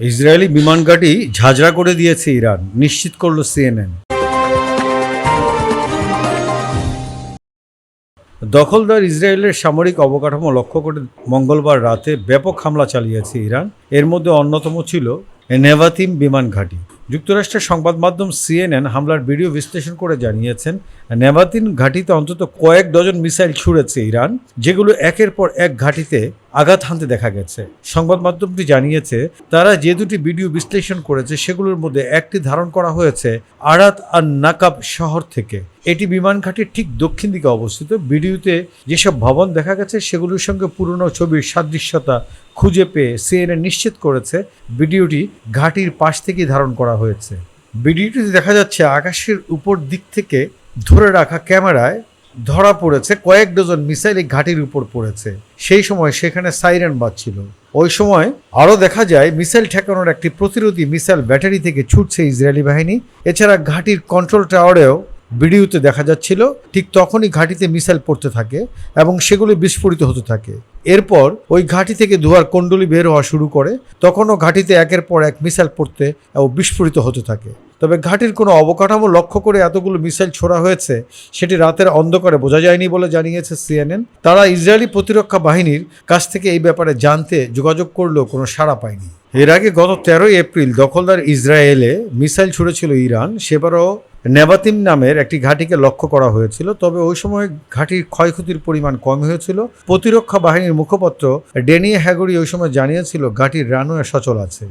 Israeli বিমান ঘাঁটি ঝাঁঝরা করে দিয়েছে ইরান, নিশ্চিত করল সিএনএন। দখলদার ইসরায়েলের সামরিক অবকাঠামো লক্ষ্য করে মঙ্গলবার রাতে ব্যাপক হামলা চালিয়েছে ইরান। এর মধ্যে অন্যতম ছিল নেভাতিম বিমান ঘাঁটি। যুক্তরাষ্ট্রের সংবাদ মাধ্যম সিএনএন হামলার ভিডিও বিশ্লেষণ করে জানিয়েছেন নেভাতিন ঘাঁটিতে অন্তত কয়েক ডজন মিসাইল ছুড়েছে ইরান, যেগুলো একের পর এক ঘাঁটিতে আঘাত হানতে দেখা গেছে। সংবাদ মাধ্যমটি জানিয়েছে, তারা যে দুটি ভিডিও বিশ্লেষণ করেছে, সেগুলোর মধ্যে একটি ধারণ করা হয়েছে আরাত আর নাকাব শহর থেকে। এটি বিমান ঘাটির ঠিক দক্ষিণ দিকে অবস্থিত। ভিডিওতে যেসব ভবন দেখা গেছে, সেগুলোর সঙ্গে পুরনো ছবির সাদৃশ্যতা খুঁজে পেয়ে সিএনএন নিশ্চিত করেছে, ভিডিওটি ঘাটির পাশ থেকেই ধারণ করা হয়েছে। ভিডিওটিতে দেখা যাচ্ছে, আকাশের উপর দিক থেকে ধরে রাখা ক্যামেরায় ধরা পড়েছে, কয়েক ডজন মিসাইল এই ঘাটির উপর পড়েছে। সেই সময় সেখানে সাইরেন বাজছিল। ওই সময় আরও দেখা যায়, মিসাইল ঠেকানোর একটি প্রতিরোধী মিসাইল ব্যাটারি থেকে ছুটছে ইসরায়েলি বাহিনী। এছাড়া ঘাটির কন্ট্রোল টাওয়ারেও ভিডিওতে দেখা যাচ্ছিল, ঠিক তখনই ঘাটিতে মিসাইল পড়তে থাকে এবং সেগুলি বিস্ফোরিত হতে থাকে। এরপর ওই ঘাঁটি থেকে ধোয়ার কুণ্ডলি বের হওয়া শুরু করে, তখনও ঘাঁটিতে একের পর এক মিসাইল পড়তে ও বিস্ফোরিত হতে থাকে। তবে ঘাটির কোনো অবকাঠামো লক্ষ্য করে এতগুলো মিসাইল ছোড়া হয়েছে, সেটি রাতের অন্ধকারে বোঝা যায়নি বলে জানিয়েছে সিএনএন। তারা ইসরায়েলি প্রতিরক্ষা বাহিনীর কাছ থেকে এই ব্যাপারে জানতে যোগাযোগ করলেও কোনো সাড়া পায়নি। এর আগে গত তেরোই এপ্রিল দখলদার ইসরায়েলে মিসাইল ছুড়েছিল ইরান, সেবারও নেবাতিম নামের একটি ঘাঁটিকে লক্ষ্য করা হয়েছিল, তবে ওই সময় ঘাঁটির ক্ষয়ক্ষতির পরিমাণ কম হয়েছিল। প্রতিরক্ষা বাহিনীর মুখপাত্র ডেনিয়ে হ্যাগরি ওই সময় জানিয়েছিল, ঘাঁটির রানওয়ে সচল আছে।